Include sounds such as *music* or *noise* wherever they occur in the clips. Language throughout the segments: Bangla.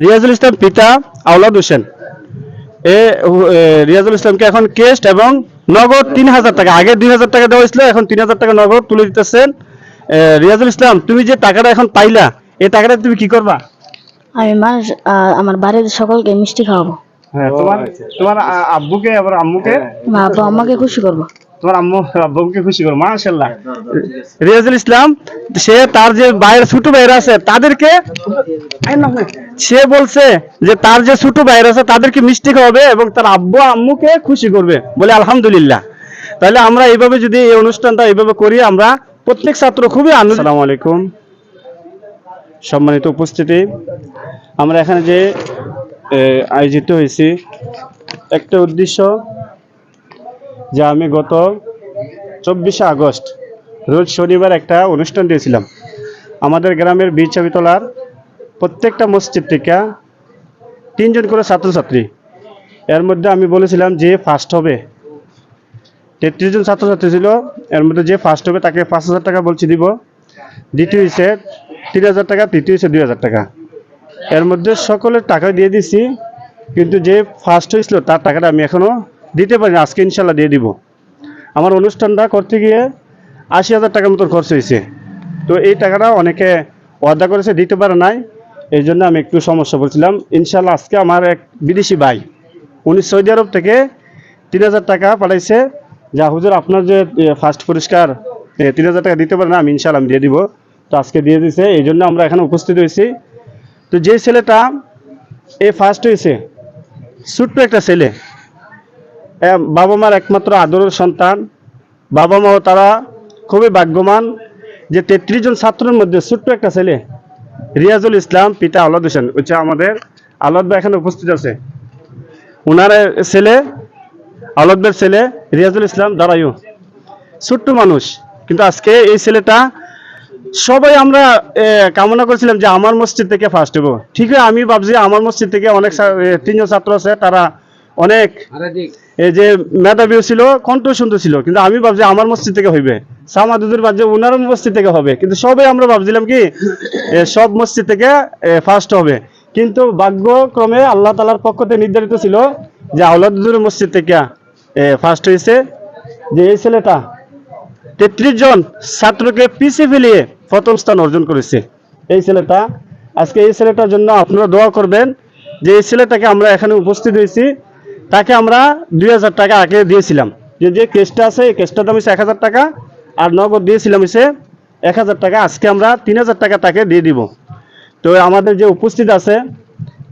রিয়াজুল ইসলাম পিতা আওলাদ হোসেন। এ রিয়াজুল ইসলামকে এখন কেস্ট এবং নগদ তিন হাজার টাকা আগে দুই হাজার টাকা দেওয়া হয়েছিল এখন তিন হাজার টাকা নগদ তুলে দিতেছেন। রিয়াজুল ইসলাম তুমি যে টাকাটা এখন পাইলা এই টাকাটা তুমি কি করবা? আমি আমার বাড়ির সকলকে মিষ্টি খাওয়াবো। হ্যাঁ তোমার তোমার আব্বুকে আবার আম্মুকে? আব্বু আমাকে খুশি করব। তোমার আম্মু আব্বুকে খুশি করো মাশাল্লাহ রিয়াজুল ইসলাম সে তার যে বাইরের ছোট ভাইরা আছে তাদেরকে সে বলছে যে তার যে ছোট ভাইরা আছে তাদেরকে মিষ্টি খাওয়াবে এবং তার আব্বু আম্মুকে খুশি করবে। বলে আলহামদুলিল্লাহ। তাহলে আমরা এইভাবে যদি এই অনুষ্ঠানটা এইভাবে করি আমরা প্রত্যেক ছাত্র খুবই আনন্দ আসসালামু আলাইকুম। সম্মানিত উপস্থিতি আমরা এখানে যে আয়োজিত হয়েছি একটা উদ্দেশ্য যে আমি গত চব্বিশে আগস্ট, রোজ শনিবার একটা অনুষ্ঠান দিয়েছিলাম। আমাদের গ্রামের বীর চাবিতলার প্রত্যেকটা মসজিদ থেকে তিনজন করে ছাত্রছাত্রী। এর মধ্যে আমি বলেছিলাম যে ফার্স্ট হবে। তেত্রিশ জন ছাত্রছাত্রী ছিল, এর মধ্যে যে ফার্স্ট হবে তাকে পাঁচ হাজার টাকা বলছি দিব। দ্বিতীয় হয়েছে তিন হাজার টাকা, তৃতীয় হয়েছে দুই হাজার টাকা। এর মধ্যে সকলের টাকা দিয়ে দিছি, কিন্তু যে ফার্স্ট হয়েছিল তার টাকাটা আমি এখনও দিতে পারি। আজকে ইনশাল্লাহ দিয়ে দিব। আমার অনুষ্ঠানটা করতে গিয়ে আশি হাজার টাকার মতো খরচ হয়েছে। তো এই টাকাটা অনেকে ওয়াদা করেছে, দিতে পারে নাই। এই জন্য আমি একটু সমস্যা বলছিলাম। ইনশাল্লাহ আজকে আমার এক বিদেশি ভাই, উনি সৌদি আরব থেকে তিন হাজার টাকা পাঠাইছে। যা হুজুর আপনার যে ফার্স্ট পুরস্কার তিন হাজার টাকা দিতে পারে না, আমি ইনশাল্লাহ আমি দিয়ে দিব। তো আজকে দিয়ে দিছে, এই জন্য আমরা এখানে উপস্থিত হয়েছি। তো যে ছেলেটা, এ ফার্স্ট হয়েছে। ছোট্ট একটা ছেলে বাবা মার একমাত্র আদরের সন্তান। বাবা মাও তারা খুবই ভাগ্যবান যে তেত্রিশ জন ছাত্রের মধ্যে ছোট্ট একটা ছেলে রিয়াজুল ইসলাম, পিতা আলাদ হোসেন হচ্ছে আমাদের আলাদ ভাই এখানে উপস্থিত আছে। ওনার ছেলে, আলাদ ভাইয়ের ছেলে রিয়াজুল ইসলাম দাঁড়াইও ছোট্ট মানুষ, কিন্তু আজকে এই ছেলেটা সবাই আমরা কামনা করেছিলাম যে আমার মসজিদ থেকে ফার্স্ট হব। ঠিক আছে, আমি ভাবছি আমার মসজিদ থেকে অনেক তিনজন ছাত্র আছে, তারা অনেক। এই যে মেধাবীও ছিল কণ্ঠ সুন্দর ছিল কিন্তু আমি ভাবছি আমার মসজিদ থেকে হইবে। সামাদুদের ভাবছে ওনার মসজিদ থেকে হবে। কিন্তু সবাই আমরা ভাবছিলাম কি সব মসজিদ থেকে ফার্স্ট হবে। কিন্তু ভাগ্যক্রমে আল্লাহ তালার পক্ষ থেকে নির্ধারিত ছিল যে আউলাদুদের মসজিদ থেকে ফার্স্ট হয়েছে যে এই ছেলেটা তেত্রিশ জন ছাত্রকে পিছিয়ে ফেলিয়ে প্রথম স্থান অর্জন করেছে। এই ছেলেটা আজকে এই ছেলেটার জন্য আপনারা দোয়া করবেন যে এই ছেলেটাকে আমরা এখানে উপস্থিত হয়েছি। তাকে আমরা দুই হাজার টাকা আগে দিয়েছিলাম। যে যে কেসটা আছে, এই কেসটার দাম হচ্ছে এক হাজার টাকা, আর নগদ দিয়েছিলাম হচ্ছে এক হাজার টাকা। আজকে আমরা তিন হাজার টাকা তাকে দিয়ে দিব। তো আমাদের যে উপস্থিত আছে,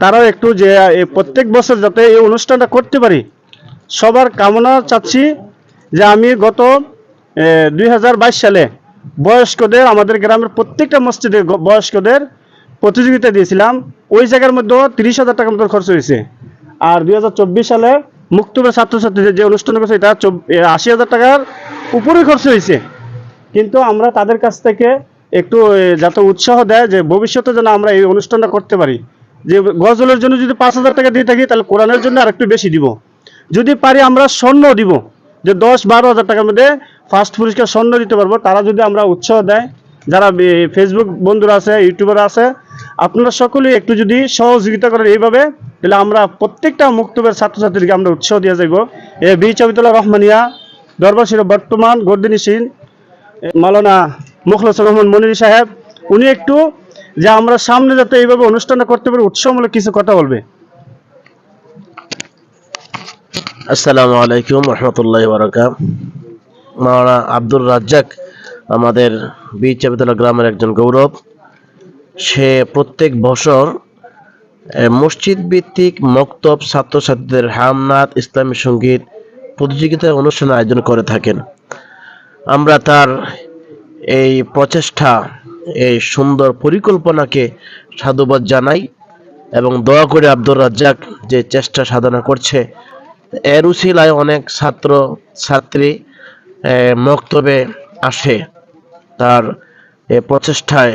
তারাও একটু যে প্রত্যেক বছর যাতে এই অনুষ্ঠানটা করতে পারি, সবার কামনা চাচ্ছি যে আমি গত দুই হাজার বাইশ সালে বয়স্কদের, আমাদের গ্রামের প্রত্যেকটা মসজিদে বয়স্কদের প্রতিযোগিতা দিয়েছিলাম। ওই জায়গার মধ্যেও তিরিশ হাজার টাকার মতো খরচ হয়েছে। আর দুই হাজার চব্বিশ সালে মুক্তবের ছাত্রছাত্রীদের যে অনুষ্ঠান করেছে এটা আশি হাজার টাকার উপরে খরচ হয়েছে। কিন্তু আমরা তাদের কাছ থেকে একটু যাতে উৎসাহ দেয় যে ভবিষ্যতে যেন আমরা এই অনুষ্ঠানটা করতে পারি। যে গজলের জন্য যদি পাঁচ হাজার টাকা দিয়ে থাকি, তাহলে কোরআনের জন্য আর একটু বেশি দিব। যদি পারি আমরা স্বর্ণ দিব। যে দশ বারো হাজার টাকার মধ্যে ফার্স্ট পুরস্কার স্বর্ণ দিতে পারব। তারা যদি আমরা উৎসাহ দেয়, যারা ফেসবুক বন্ধুরা আছে, ইউটিউবার আছে আপনারা সকলেই একটু যদি সহযোগিতা করেন এইভাবে, তাহলে আমরা প্রত্যেকটা মুক্তবের ছাত্রছাত্রীকে আমরা উৎসাহ দিয়ে যাইব। এ বি চবিতলা রহমানিয়া, দরবার বর্তমান গর্দিনী সিন মালানা মুখলস রহমান মনির সাহেব, উনি একটু যে আমরা সামনে যাতে এইভাবে অনুষ্ঠানটা করতে পারি, উৎসাহমূলক কিছু কথা বলবে। আসসালামু আলাইকুম রহমতুল্লাহ বারাকা মাওলানা আব্দুর রাজ্জাক, আমাদের বীর চাবিতলা গ্রামের একজন গৌরব। সে প্রত্যেক বছর মসজিদ ভিত্তিক মক্তব ছাত্রছাত্রীদের হামনাথ ইসলামী সংগীত প্রতিযোগিতার অনুষ্ঠান আয়োজন করে থাকেন। আমরা তার এই প্রচেষ্টা, এই সুন্দর পরিকল্পনাকে সাধুবাদ জানাই এবং দয়া করে আব্দুর রাজ্জাক যে চেষ্টা সাধনা করছে। এর উসিলায় অনেক ছাত্র, ছাত্রী মক্তবে আসে। তার এ প্রচেষ্টায়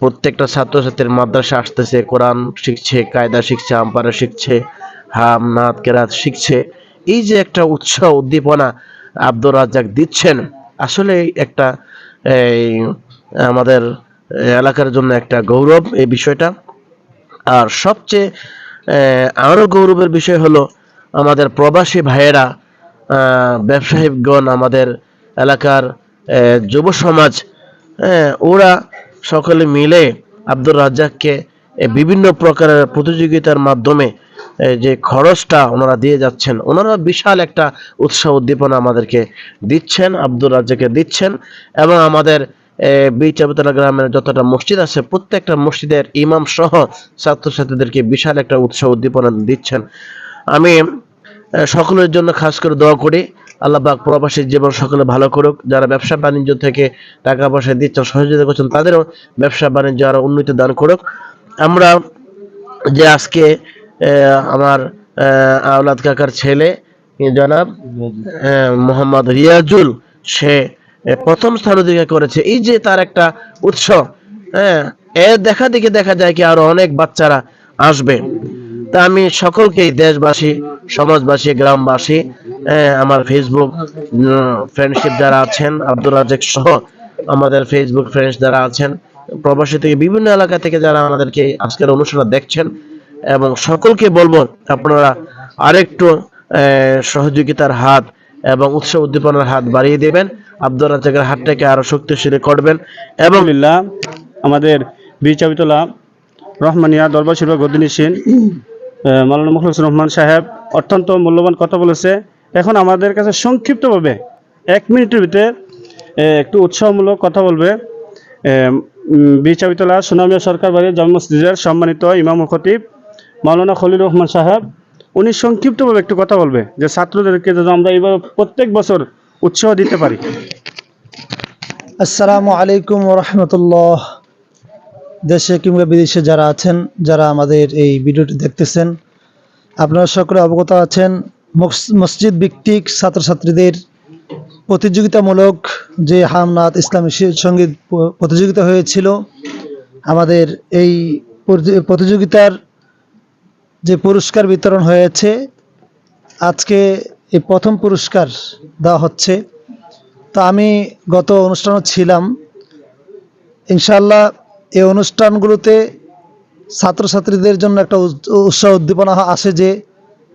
প্রত্যেকটা ছাত্রছাত্রীর মাদ্রাসা আসতেছে, কোরআন শিখছে, কায়দা শিখছে আম্পারা শিখছে, হাম, নাত, কেরাত শিখছে। এই যে একটা উৎসাহ, উদ্দীপনা আব্দুর রাজ্জাক দিচ্ছেন, আসলে একটা এই, আমাদের এলাকার জন্য একটা গৌরব এই বিষয়টা। আর সবচেয়ে আরও গৌরবের বিষয় হলো আমাদের প্রবাসী ভাইয়েরা ব্যবসায়ীগণ, আমাদের এলাকার যুব সমাজ ওরা সকলে মিলে আব্দুর রাজ্জাককে বিভিন্ন প্রকারের প্রতিযোগিতার মাধ্যমে যে খরচটা ওনারা দিয়ে যাচ্ছেন, ওনারা বিশাল একটা উৎসাহ উদ্দীপনা আমাদেরকে দিচ্ছেন, আব্দুর রাজ্জাকে দিচ্ছেন এবং আমাদের বিচাবতলা গ্রামের যতটা মসজিদ আছে, প্রত্যেকটা মসজিদের ইমাম সহ ছাত্রছাত্রীদেরকে বিশাল একটা উৎসাহ উদ্দীপনা দিচ্ছেন। আমি সকলের জন্য খাস করে দোয়া করি আল্লাহ পাক প্রবাসীর জীবন সকলে ভালো করুক। যারা ব্যবসা বাণিজ্য থেকে টাকা পয়সা দিচ্ছেন সহযোগিতা করছেন, তাদেরও ব্যবসা বাণিজ্য আরও উন্নতি দান করুক। আমরা যে আজকে আমার আওলাদ কাকার ছেলে জনাব? মোহাম্মদ রিয়াজুল, সে প্রথম স্থান অধিকার করেছে। এই যে তার একটা উৎস হ্যাঁ এর দেখা দেখে দেখা যায় কি আরও অনেক বাচ্চারা আসবে। তা আমি সকলকেই দেশবাসী, সমাজবাসী, গ্রামবাসী আমার ফেসবুক ফ্রেন্ডশিপ যারা আছেন আব্দুল রাজেক সহ আমাদের ফেসবুক ফ্রেন্ডস যারা আছেন, প্রবাসী থেকে বিভিন্ন এলাকা থেকে যারা আমাদেরকে আজকের অনুষ্ঠান দেখছেন, এবং সকলকে বলব আপনারা আরেকটু সহযোগিতার হাত এবং উৎসাহ উদ্দীপনার হাত বাড়িয়ে দেবেন আব্দুল রাজ্জাকের হাতটাকে আরও শক্তিশালী করবেন এবং আমাদের বিচাবিতলা রহমানিয়া দরবার শিল্প গদিনী সিন মালানা মুখলিস রহমান সাহেব অত্যন্ত মূল্যবান কথা বলেছে। এখন আমাদের কাছে সংক্ষিপ্তভাবে এক মিনিটের ভিতরে একটু উৎসাহমূলক কথা বলবে। বিচাবিতলা সুনামিয়া সরকার বাড়ির জন্ম মসজিদের সম্মানিত ইমাম খতিব মাওলানা খলিল রহমান সাহেব, উনি সংক্ষিপ্তভাবে একটু কথা বলবে যে ছাত্রদেরকে যেন আমরা এইভাবে প্রত্যেক বছর উৎসাহ দিতে পারি। আসসালামু আলাইকুম রহমতুল্লাহ। দেশে কিংবা বিদেশে যারা আছেন, যারা আমাদের এই ভিডিওটি দেখতেছেন, আপনারা সকলে অবগত আছেন মসজিদ ভিত্তিক ছাত্রছাত্রীদের প্রতিযোগিতামূলক যে হামনাথ ইসলামী সংগীত প্রতিযোগিতা হয়েছিল, আমাদের এই প্রতিযোগিতার যে পুরস্কার বিতরণ হয়েছে, আজকে এই প্রথম পুরস্কার দেওয়া হচ্ছে। তো আমি গত অনুষ্ঠানও ছিলাম। ইনশাল্লাহ এই অনুষ্ঠানগুলোতে ছাত্রছাত্রীদের জন্য একটা উৎ- উৎসাহ উদ্দীপনা আসে যে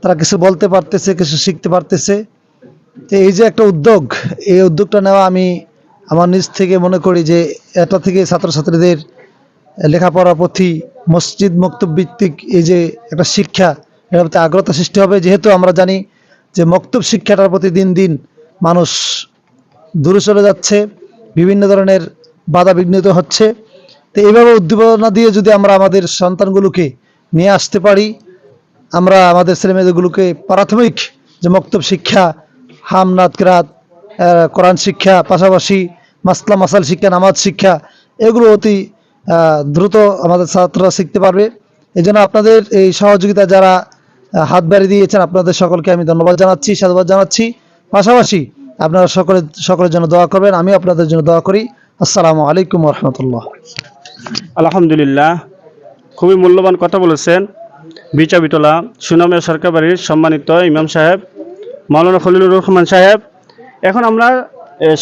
তারা কিছু বলতে পারতেছে, কিছু শিখতে পারতেছে। তো এই যে একটা উদ্যোগ, এই উদ্যোগটা নেওয়া আমি আমার নিজ থেকে মনে করি যে এটা থেকে ছাত্রছাত্রীদের লেখাপড়ার প্রতি মসজিদ মক্তব ভিত্তিক এই যে একটা শিক্ষা, এটার প্রতি আগ্রহতা সৃষ্টি হবে। যেহেতু আমরা জানি যে মক্তব শিক্ষাটার প্রতি দিন দিন মানুষ দূরে চলে যাচ্ছে, বিভিন্ন ধরনের বাধা বিঘ্নিত হচ্ছে। তো এইভাবে উদ্দীপনা দিয়ে যদি আমরা আমাদের সন্তানগুলোকে নিয়ে আসতে পারি আমরা আমাদের ছেলেমেয়েদেরগুলোকে প্রাথমিক যে মক্তব শিক্ষা হামনাথ কিরাত আহ, কোরআন শিক্ষা পাশাপাশি মাসলা মাসাল শিক্ষা নামাজ শিক্ষা এগুলো অতি দ্রুত আমাদের ছাত্ররা শিখতে পারবে। এই আপনাদের এই সহযোগিতা যারা হাত বাড়িয়ে দিয়েছেন আপনাদের সকলকে আমি ধন্যবাদ জানাচ্ছি সাধুবাদ জানাচ্ছি। পাশাপাশি আপনারা সকলে সকলের জন্য দোয়া করবেন আমি আপনাদের জন্য দোয়া করি। আসসালামু আলাইকুম রহমতুল্লাহ। আলহামদুলিল্লাহ, খুবই মূল্যবান কথা বলেছেন বিচাবিতলা সুনামিয়া সরকার বাড়ির সম্মানিত ইমাম সাহেব, মাওলানা খলিলুর রহমান সাহেব। এখন আমরা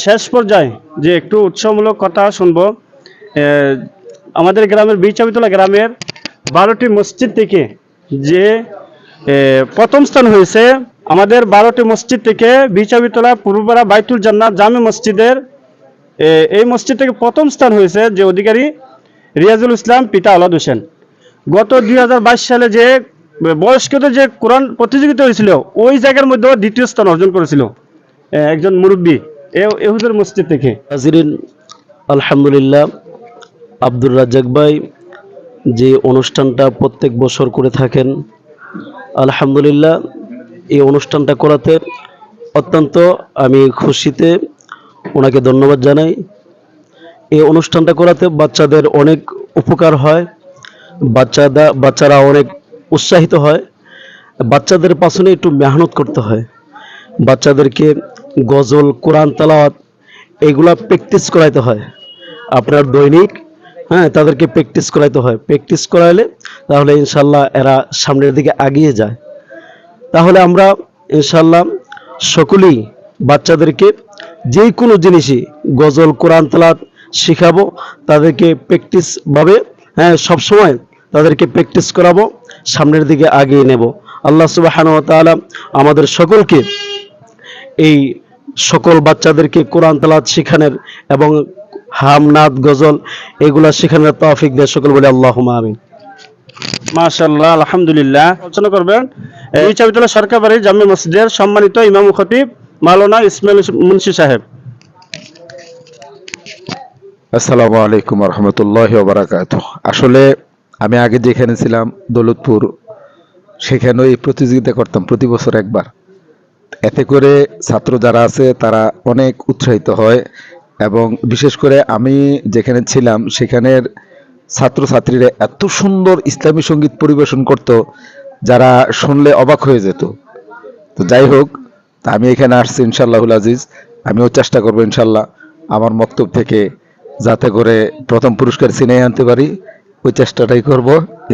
শেষ পর্যায়ে যে একটু উৎসাহমূলক কথা শুনব আমাদের গ্রামের বিচাবিতলা গ্রামের বারোটি মসজিদ থেকে যে প্রথম স্থান হয়েছে, আমাদের বারোটি মসজিদ থেকে বিচাবিতলা পূর্বপাড়া বাইতুল জান্নাত জামে মসজিদের এই মসজিদ থেকে প্রথম স্থান হয়েছে যে অধিকারী রিয়াজুল ইসলাম, পিতা আলাদ হোসেন। গত দু হাজার বাইশ সালে যে বয়স্কদের যে কোরআন প্রতিযোগিতা হয়েছিল, ওই জায়গার মধ্যে দ্বিতীয় স্থান অর্জন করেছিল একজন মুরব্বী এহুদের মসজিদ থেকে। আলহামদুলিল্লাহ, আব্দুর রাজ্জাক ভাই যে অনুষ্ঠানটা প্রত্যেক বছর করে থাকেন, আলহামদুলিল্লাহ, এই অনুষ্ঠানটা করাতে অত্যন্ত আমি খুশিতে ওনাকে ধন্যবাদ জানাই। এই অনুষ্ঠানটা করাতে বাচ্চাদের অনেক উপকার হয়। বাচ্চাদা, বাচ্চারা অনেক উৎসাহিত হয়। বাচ্চাদের পাশনে একটু মেহনত করতে হয়। বাচ্চাদেরকে গজল, কোরআন, তালাওয়াত এগুলা প্র্যাকটিস করাইতে হয়। আপনার দৈনিক হ্যাঁ তাদেরকে প্র্যাকটিস করাইতে হয়। প্র্যাকটিস করাইলে তাহলে ইনশাল্লাহ এরা সামনের দিকে এগিয়ে যায়। তাহলে আমরা ইনশাল্লাহ সকলেই বাচ্চাদেরকে যে কোনো জিনিসই, গজল, কোরআন তালাত শেখাবো, তাদেরকে প্র্যাকটিস ভাবে হ্যাঁ সবসময় তাদেরকে প্র্যাকটিস করাবো, সামনের দিকে আগিয়ে নেব। আল্লাহ সুবাহান তাআলা আমাদের সকলকে এই সকল বাচ্চাদেরকে কোরআন তালাত শিখানোর এবং হামনাদ গজল এগুলা শেখানোর তৌফিক দেয় সকল বলে আল্লাহ আমিন। মাশাল্লাহ আলহামদুলিল্লাহ। আলোচনা করবেন। এই চাবিতলা সরকার বাড়ি জামে মসজিদের সম্মানিত ইমাম খতিব মাওলানা ইসমাইল মুন্সি সাহেব। আসসালামু আলাইকুম রহমতুল্লাহ বারাকাত আসলে আমি আগে যেখানে ছিলাম, দৌলতপুর সেখানেও এই প্রতিযোগিতা করতাম প্রতি বছর একবার। এতে করে ছাত্র যারা আছে, তারা অনেক উৎসাহিত হয় এবং বিশেষ করে আমি যেখানে ছিলাম, সেখানের ছাত্রছাত্রীরা এত সুন্দর ইসলামী সংগীত পরিবেশন করত, যারা শুনলে অবাক হয়ে যেত। তো যাই হোক আমি এখানে আসছি ইনশাল্লাহুল আজিজ। আমিও চেষ্টা করব ইনশাল্লাহ আমার মক্তব থেকে যাতে করে প্রথম পুরস্কার ছিনিয়ে আনতে পারি, ওই চেষ্টাটাই করব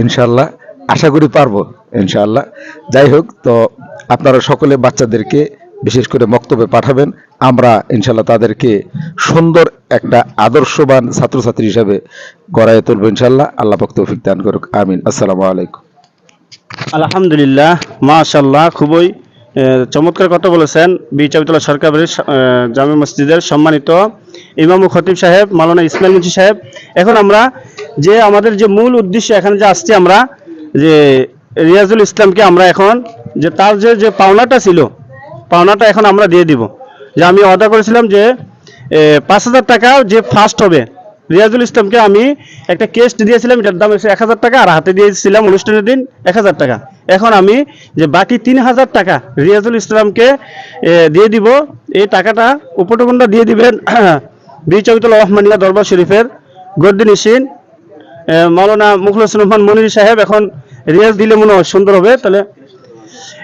ইনশাল্লাহ আশা করি পারব ইনশাল্লাহ যাই হোক, তো আপনারা সকলে বাচ্চাদেরকে বিশেষ করে মক্তবে পাঠাবেন। আমরা ইনশাল্লাহ তাদেরকে সুন্দর একটা আদর্শবান ছাত্রছাত্রী হিসাবে গড়ায় তুলবো ইনশাল্লাহ আল্লাহ তৌফিক দান করুক। আমিন। আসসালামু আলাইকুম। আলহামদুলিল্লাহ মাশাল্লাহ খুবই চমৎকার কথা বলেছেন বি চাবিতলা সরকার বাড়ির জামে মসজিদের সম্মানিত ইমাম খতিব সাহেব, মালানা ইসমাইল মুন্সি সাহেব। এখন আমরা যে আমাদের যে মূল উদ্দেশ্য এখানে যে আসছি আমরা, যে রিয়াজুল ইসলামকে আমরা এখন যে তার যে যে পাওনাটা ছিল, পাওনাটা এখন আমরা দিয়ে দিব। যে আমি অর্ডার করেছিলাম যে পাঁচ হাজার টাকা যে ফার্স্ট হবে রিয়াজুল ইসলামকে আমি একটা কেস্ট দিয়েছিলাম এটার দাম এক হাজার টাকা আর হাতে দিয়েছিলাম অনুষ্ঠানের দিন এক হাজার টাকা। এখন আমি যে বাকি তিন হাজার টাকা রিয়াজুল ইসলামকে দিয়ে দিব এই টাকাটা উপটকনটা দিয়ে দিবেন *clears throat* বি চবিতুল রহমানিয়া দরবার শরীফের গদ্দিন ইসিন এ, মাওলানা মুখল রহমান মনির সাহেব এখন রিয়াজ দিলে মনে হয় সুন্দর হবে। তাহলে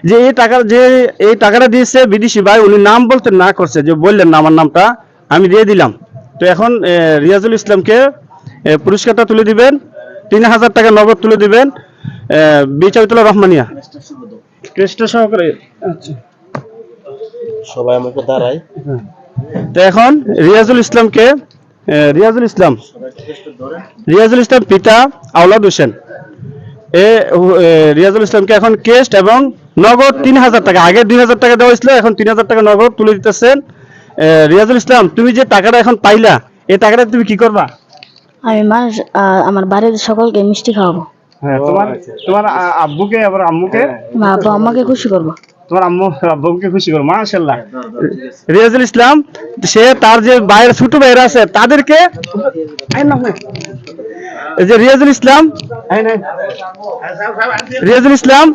যে এই টাকা যে এই টাকাটা দিয়েছে বিদেশি ভাই উনি নাম বলতে না করছে যে বললেন না আমার নামটা আমি দিয়ে দিলাম। তো এখন রিয়াজুল ইসলামকে পুরস্কারটা তুলে দিবেন তিন হাজার টাকা নগদ তুলে দিবেন বিচারিতুল্লাহ রহমানিয়া। ক্রেস্ট সহকারে আচ্ছা। সবাই আমাকে দাঁড়াই তো এখন রিয়াজুল ইসলামকে রিয়াজুল ইসলাম রিয়াজুল ইসলাম পিতা আওলাদ হোসেন। এ রিয়াজুল ইসলামকে এখন কেস্ট এবং নগদ তিন হাজার টাকা আগে দুই হাজার টাকা দেওয়া হয়েছিল এখন তিন হাজার টাকা নগদ তুলে দিতেছেন। রিয়াজুল ইসলাম তুমি যে টাকাটা এখন পাইলা এই টাকাটা তুমি কি করবা? আমি মানুষ আমার বাড়ির সকলকে মিষ্টি খাওয়াবো। হ্যাঁ তোমার তোমার আব্বুকে আবার আম্মুকে? আমার আব্বু আমাকে খুশি করব। তোমার আম্মু আব্বুকে খুশি করো মাশাল্লাহ রিয়াজুল ইসলাম সে তার যে বাইরের ছোট ভাইরা আছে তাদেরকে যে রিয়াজুল ইসলাম। রিয়াজুল ইসলাম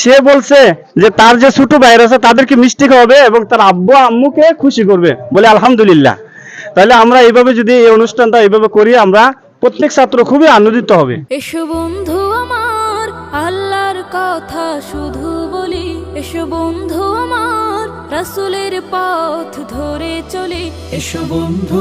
সে বলছে যে তার যে ছোট ভাইরা আছে তাদেরকে মিষ্টি খাওয়াবে এবং তার আব্বু আম্মুকে খুশি করবে। বলে আলহামদুলিল্লাহ। তাহলে আমরা এইভাবে যদি এই অনুষ্ঠানটা এইভাবে করি আমরা প্রত্যেক ছাত্র খুবই আনন্দিত হবে। এসো বন্ধু আমার আল্লাহর কথা শুধু বলি। এসো বন্ধু আমার রাসূলের পথ ধরে চলি। এসো বন্ধু